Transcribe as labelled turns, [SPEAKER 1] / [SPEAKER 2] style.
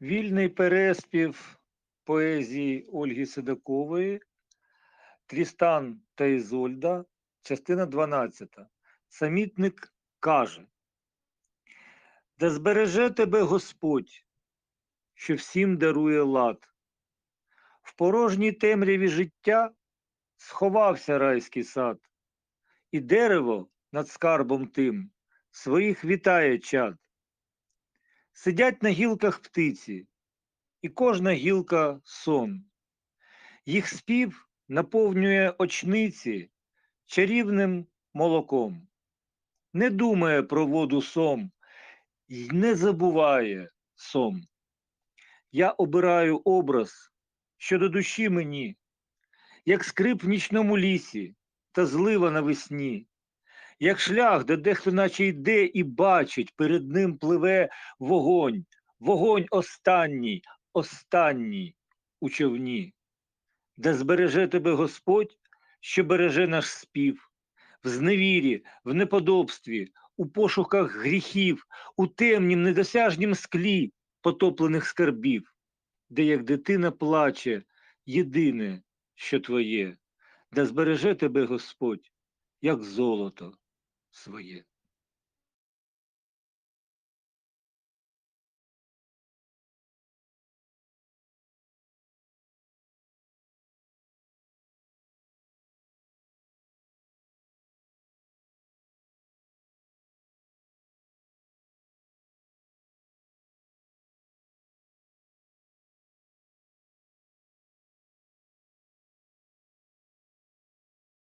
[SPEAKER 1] Вільний переспів поезії Ольги Седокової Трістан та Ізольда, частина 12. Самітник каже: Да збереже тебе Господь, що всім дарує лад. В порожній темряві життя сховався райський сад, і дерево над скарбом тим своїх вітає чад. Сидять на гілках птиці, і кожна гілка сон. Їх спів наповнює очниці чарівним молоком. Не думає про воду сом й не забуває сом. Я обираю образ, що до душі мені, як скрип в нічному лісі та злива навесні, як шлях, де дехто наче йде і бачить, перед ним пливе вогонь, вогонь останній, останній у човні, де збереже тебе Господь, що береже наш спів, в зневірі, в неподобстві, у пошуках гріхів, у темнім недосяжнім склі потоплених скарбів, де як дитина плаче, єдине, що твоє, де збереже тебе Господь, як золото своє.